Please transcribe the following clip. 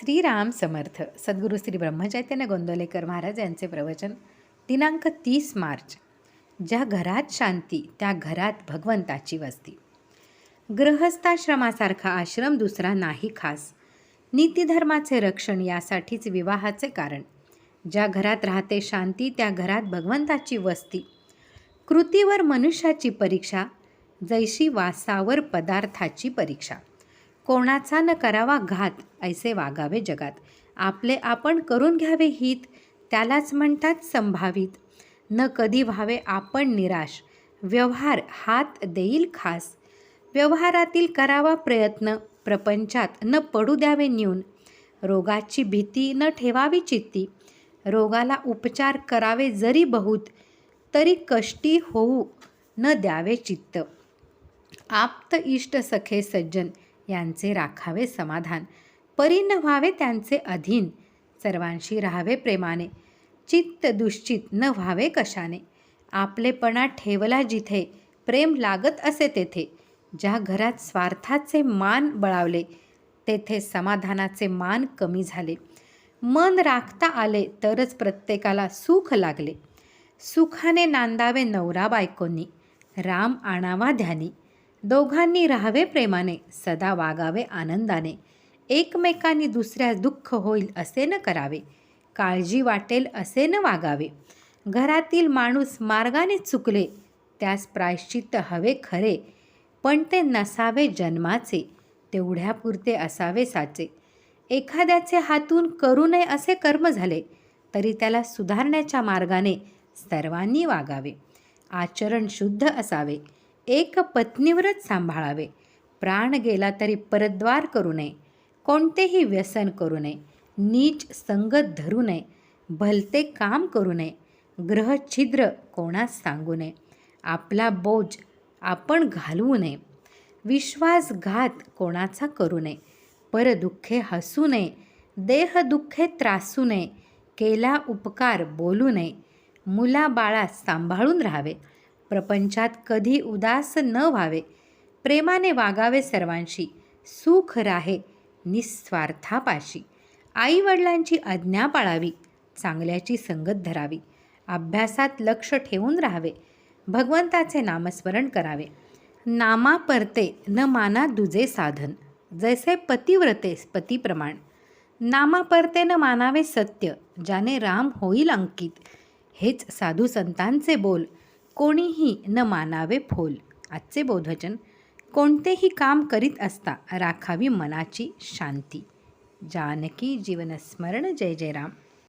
श्रीराम समर्थ सद्गुरू श्री ब्रह्मचैतन्य गोंदवलेकर महाराज यांचे प्रवचन दिनांक तीस मार्च. ज्या घरात शांती त्या घरात भगवंताची वस्ती. गृहस्थाश्रमासारखा आश्रम दुसरा नाही खास. नीतिधर्माचे रक्षण यासाठीच विवाहाचे कारण. ज्या घरात राहते शांती त्या घरात भगवंताची वस्ती. कृतीवर मनुष्याची परीक्षा जैशी वासावर पदार्थाची परीक्षा. कोणाचा न करावा घात ऐसे वागावे जगात. आपले आपण करून घ्यावे हित त्यालाच म्हणतात संभावित. न कधी व्हावे आपण निराश व्यवहार हात देईल खास. व्यवहारातील करावा प्रयत्न प्रपंचात न पडू द्यावे न्यून. रोगाची भीती न ठेवावी चित्ती. रोगाला उपचार करावे जरी बहुत तरी कष्टी होऊ न द्यावे चित्त. आप्त इष्ट सखे सज्जन यांचे राखावे समाधान. परी न व्हावे त्यांचे अधीन. सर्वांशी राहावे प्रेमाने. चित्त दुश्चित न व्हावे कशाने? आपलेपणा ठेवला जिथे प्रेम लागत असे तेथे. ज्या घरात स्वार्थाचे मान बळावले तेथे समाधानाचे मान कमी झाले. मन राखता आले तरच प्रत्येकाला सुख लागले. सुखाने नांदावे नवरा बायकोंनी. राम आणावा ध्यानी. दोघांनी राहावे प्रेमाने सदा वागावे आनंदाने. एकमेकांनी दुसऱ्यास दुःख होईल असे न करावे. काळजी वाटेल असे न वागावे. घरातील माणूस मार्गाने चुकले त्यास प्रायश्चित्त हवे खरे. पण ते नसावे जन्माचे तेवढ्यापुरते असावे साचे. एखाद्याचे हातून करू नये असे कर्म झाले तरी त्याला सुधारण्याच्या मार्गाने सर्वांनी वागावे. आचरण शुद्ध असावे. एक पत्नीवरच सांभाळावे. प्राण गेला तरी परद्वार करू नये. कोणतेही व्यसन करू नये. नीच संगत धरू नये. भलते काम करू नये. ग्रहछिद्र कोणास सांगू नये. आपला बोज आपण घालवू नये. विश्वासघात कोणाचा करू नये. परदुःखे हसू नये. देहदुःखे त्रासू नये. केला उपकार बोलू नये. मुलाबाळा सांभाळून राहावे. प्रपंचात कधी उदास न व्हावे. प्रेमाने वागावे सर्वांशी. सुख राहे निस्वार्थापाशी. आईवडिलांची आज्ञा पाळावी. चांगल्याची संगत धरावी. अभ्यासात लक्ष ठेवून राहावे. भगवंताचे नामस्मरण करावे. नामा परते न माना दुजे साधन. जैसे पतिव्रते पतीप्रमाण नामा परते न मानावे सत्य ज्याने राम होईल अंकित. हेच साधू संतांचे बोल. कोणीही न मानावे फोल. आजचे बोधवचन कोणतेही काम करीत असता राखावी मनाची शांती. जानकी जीवनस्मरण जय जय राम